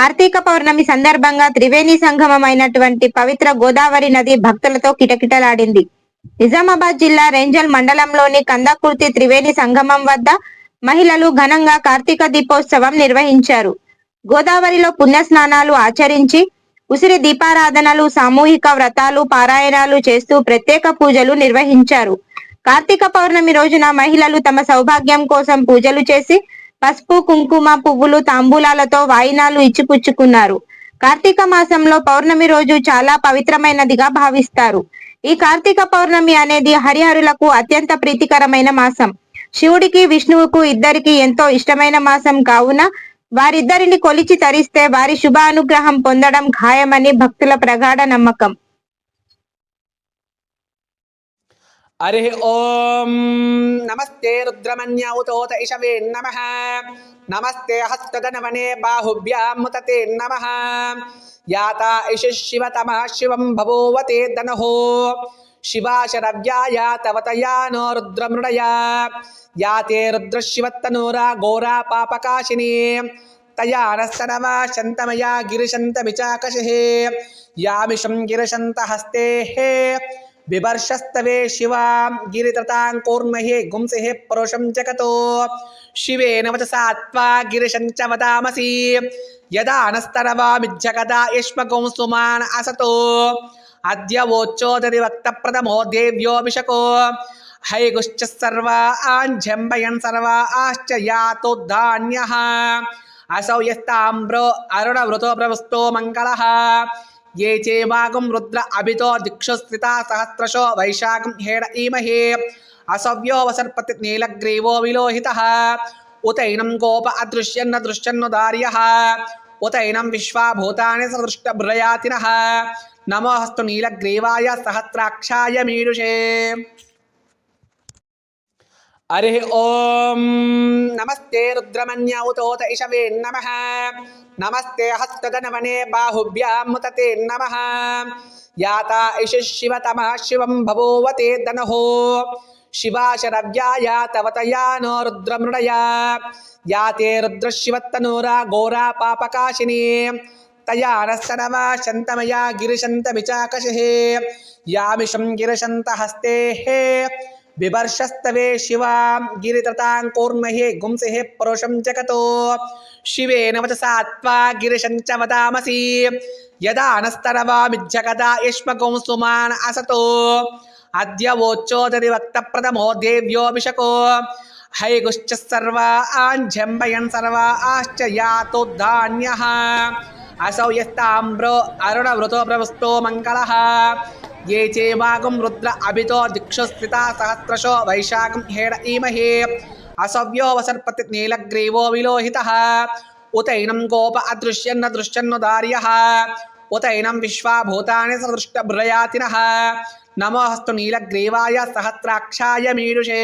కార్తీక పౌర్ణమి సందర్భంగా త్రివేణి సంగమం అయినటువంటి పవిత్ర గోదావరి నది భక్తులతో కిటకిటలాడింది. నిజామాబాద్ జిల్లా రేంజల్ మండలంలోని కందకుర్తి త్రివేణి సంగమం వద్ద మహిళలు ఘనంగా కార్తీక దీపోత్సవం నిర్వహించారు. గోదావరిలో పుణ్యస్నానాలు ఆచరించి ఉసిరి దీపారాధనలు సామూహిక వ్రతాలు పారాయణాలు చేస్తూ ప్రత్యేక పూజలు నిర్వహించారు. కార్తీక పౌర్ణమి రోజున మహిళలు తమ సౌభాగ్యం కోసం పూజలు చేసి పసుపు కుంకుమ పువ్వులు తాంబూలాలతో వాయినాలు ఇచ్చిపుచ్చుకున్నారు. కార్తీక మాసంలో పౌర్ణమి రోజు చాలా పవిత్రమైనదిగా భావిస్తారు. ఈ కార్తీక పౌర్ణమి అనేది హరిహరులకు అత్యంత ప్రీతికరమైన మాసం. శివుడికి విష్ణువుకు ఇద్దరికి ఎంతో ఇష్టమైన మాసం కావున వారిద్దరిని కొలిచి తరిస్తే వారి శుభ అనుగ్రహం పొందడం ఖాయమని భక్తుల ప్రగాఢ నమ్మకం. हरिः ॐ नमस्ते रुद्रमन्यौतोत इषवे नमः। नमस्ते हस्तगणवने बाहुभ्यां मुतते नमः। याता इषि शिवतमः शिवं भवोवते दनहो शिवाशरव्याया तवतया नो रुद्रमृडया याते रुद्रशिवत्तनूरा घोरा पापकाशिनी। तया नस्तनवा शन्तमया गिरिशन्तमिचाकशिः। यामिषं गिरिशन्तहस्तेः बिभर्षस्तवे शिवां गिरिततां कूर्महे गुंसिः पुरुषं जगतो शिवेन वचसा त्वा गिरिशं च वदामसि यदा नस्तरवामिज्जगदा युष्मगुं सुमान् असतो अद्य वोच्चोदरि वक्तप्रथमो देव्योऽभिषको हैगुश्च सर्वा आञ्झम्बयन् सर्वा आश्च यातोद्धान्यः असौ यस्ताम्रो अरुणवृतो प्रवस्तो मङ्गलः ये चेवागं रुद्र अभितो दिक्षु स्थिता सहस्रशो वैशाखं हेड ईमहे असव्यो वसर्पति नीलग्रीवो विलोहितः उतैनं गोप अदृश्यन्न दृश्यन्नुदार्यः उतैनं विश्वाभूतानि सदृष्टभृयातिनः नमोऽस्तु नीलग्रीवाय सहस्राक्षाय मीडुषे हरिः ॐ नमस्ते रुद्रमन्यौतोत इषवे नमः। नमस्ते हस्तगणवने बाहुभ्यां मुतते नमः। याता इषि शिवतमः शिवं भवोवते दनहो शिवाशरव्याया तवतया नो रुद्रमृडया याते रुद्रशिवत्तनूरा घोरा पापकाशिनी। तया नस्तनवा शन्तमया गिरिशन्तमिचाकशिः। यामिषं गिरिशन्तहस्तेः बिभर्षस्तवे शिवां गिरिततां कूर्महे गुंसिः पुरुषं जगतो। शिवेन वचसा त्वा गिरिशं च वदामसि। यदा नस्तरवामिज्जगदा युष्मगुं सुमान् असतो। अद्य वोच्चोदरि वक्तप्रथमो देव्योऽभिषको हैगुश्च सर्वा आञ्झम्बयन् सर्वा आश्च यातोद्धान्यः असौ यस्ताम्रो अरुणवृतो प्रवस्तो मङ्गलः। ये चेवागं रुद्र अभितो दिक्षु स्थिता सहस्रशो वैशाखं हेड ईमहे असव्यो वसर्पति नीलग्रीवो विलोहितः उतैनं गोप अदृश्यन्न दृश्यन्नुदार्यः उतैनं विश्वाभूतानि सदृष्टभृयातिनः नमोऽस्तु नीलग्रीवाय सहस्राक्षाय मीडुषे